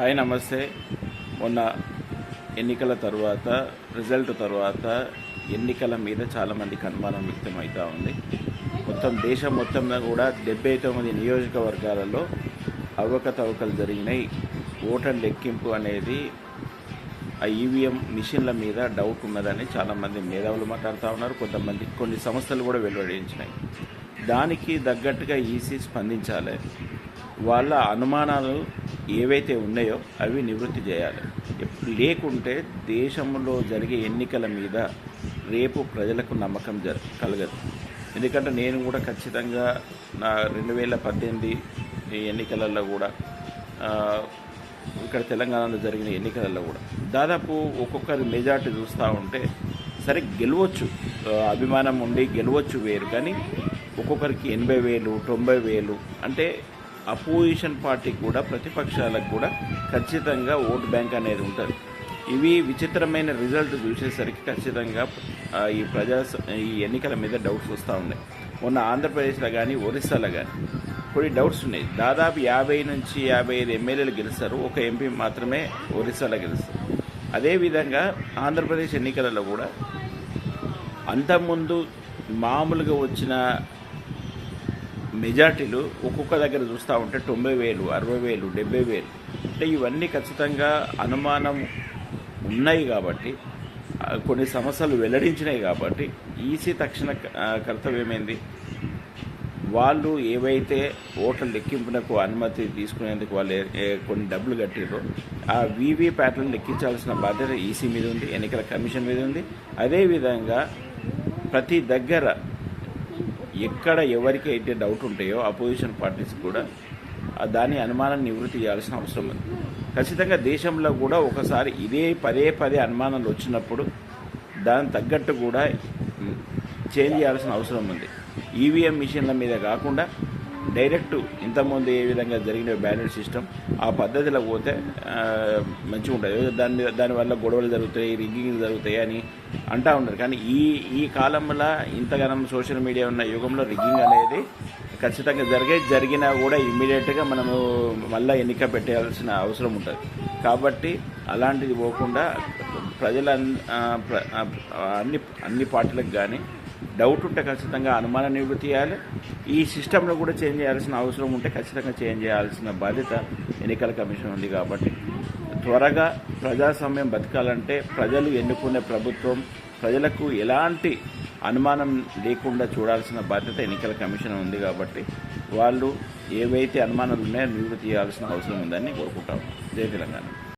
Hi నమస్తే. మొన్న ఎన్నికల తర్వాత రిజల్ట్ తర్వాత ఎన్నికల మీద చాలామందికి అనుమానం వ్యక్తమవుతూ ఉంది. మొత్తం దేశం మొత్తంలో కూడా డెబ్బై తొమ్మిది నియోజకవర్గాలలో అవకతవకలు జరిగినాయి. ఓటర్ లెక్కింపు అనేది ఆ ఈవీఎం మిషన్ల మీద డౌట్ ఉన్నదని చాలామంది మేధావులు మాట్లాడుతూ ఉన్నారు. కొంతమంది కొన్ని సంస్థలు కూడా వెలువడించినాయి. దానికి తగ్గట్టుగా ఈసీ స్పందించాలి. వాళ్ళ అనుమానాలు ఏవైతే ఉన్నాయో అవి నివృత్తి చేయాలి. ఎప్పుడు లేకుంటే దేశంలో జరిగే ఎన్నికల మీద రేపు ప్రజలకు నమ్మకం జర కలగదు. ఎందుకంటే నేను కూడా ఖచ్చితంగా నా రెండు వేల పద్దెనిమిది ఎన్నికలలో కూడా ఇక్కడ తెలంగాణలో జరిగిన ఎన్నికలలో కూడా దాదాపు ఒక్కొక్కరి మెజార్టీ చూస్తూ ఉంటే సరే గెలవచ్చు అభిమానం ఉండి గెలవచ్చు వేరు. కానీ ఒక్కొక్కరికి ఎనభై వేలు తొంభై వేలు అంటే అపోజిషన్ పార్టీకి కూడా ప్రతిపక్షాలకు కూడా ఖచ్చితంగా ఓట్ బ్యాంక్ అనేది ఉంటుంది. ఇవి విచిత్రమైన రిజల్ట్ చూసేసరికి ఖచ్చితంగా ఈ ప్రజా ఈ ఎన్నికల మీద డౌట్స్ వస్తూ ఉన్నాయి. మొన్న ఆంధ్రప్రదేశ్లో కానీ ఒరిస్సాలో కానీ కొన్ని డౌట్స్ ఉన్నాయి. దాదాపు యాభై నుంచి యాభై ఐదు ఎమ్మెల్యేలు గెలుస్తారు. ఒక ఎంపీ మాత్రమే ఒరిస్సాలో గెలుస్తారు. అదేవిధంగా ఆంధ్రప్రదేశ్ ఎన్నికలలో కూడా అంతకుముందు మామూలుగా వచ్చిన మెజార్టీలు ఒక్కొక్క దగ్గర చూస్తూ ఉంటే తొంభై వేలు అరవై వేలు డెబ్బై వేలు. అంటే ఇవన్నీ ఖచ్చితంగా అనుమానం ఉన్నాయి కాబట్టి కొన్ని సమస్యలు వెల్లడించినాయి కాబట్టి ఈసీ తక్షణ కర్తవ్యమైంది? వాళ్ళు ఏవైతే ఓట్ల లెక్కింపునకు అనుమతి తీసుకునేందుకు వాళ్ళు కొన్ని డబ్బులు కట్టిరో ఆ వీవీ ప్యాట్లను లెక్కించాల్సిన బాధ్యత ఈసీ మీద ఉంది ఎన్నికల కమిషన్ మీద ఉంది. అదేవిధంగా ప్రతి దగ్గర ఎక్కడ ఎవరికి అయితే డౌట్ ఉంటాయో అపోజిషన్ పార్టీస్ కూడా దాని అనుమానాన్ని నివృత్తి చేయాల్సిన అవసరం ఉంది. ఖచ్చితంగా దేశంలో కూడా ఒకసారి ఇదే పదే పదే అనుమానాలు వచ్చినప్పుడు దాని తగ్గట్టు కూడా చేంజ్ చేయాల్సిన అవసరం ఉంది. ఈవీఎం మిషన్ల మీద కాకుండా డైరెక్ట్ ఇంతకుముందు ఏ విధంగా జరిగిన బ్యాలెట్ సిస్టమ్ ఆ పద్ధతిలో పోతే మంచిగా ఉంటుంది. దాని దానివల్ల గొడవలు జరుగుతాయి రిగ్గింగ్ జరుగుతాయి అని అంటూ ఉంటారు కానీ ఈ ఈ కాలంలో ఇంతగానం సోషల్ మీడియా ఉన్న యుగంలో రిగ్గింగ్ అనేది ఖచ్చితంగా జరిగే జరిగినా కూడా ఇమ్మీడియట్గా మనము మళ్ళీ ఎన్నిక పెట్టాల్సిన అవసరం ఉంటుంది. కాబట్టి అలాంటిది పోకుండా ప్రజల అన్ని అన్ని పార్టీలకు కానీ డౌట్ ఉంటే ఖచ్చితంగా అనుమానం నివృత్తి చేయాలి. ఈ సిస్టంలో కూడా చేంజ్ చేయాల్సిన అవసరం ఉంటే ఖచ్చితంగా చేంజ్ చేయాల్సిన బాధ్యత ఎన్నికల కమిషన్ ఉంది కాబట్టి. త్వరగా ప్రజాస్వామ్యం బతకాలంటే ప్రజలు ఎన్నుకునే ప్రభుత్వం ప్రజలకు ఎలాంటి అనుమానం లేకుండా చూడాల్సిన బాధ్యత ఎన్నికల కమిషన్ ఉంది కాబట్టి వాళ్ళు ఏవైతే అనుమానాలు ఉన్నాయో నివృత్తి చేయాల్సిన అవసరం ఉందని కోరుకుంటాం జై తెలంగాణ.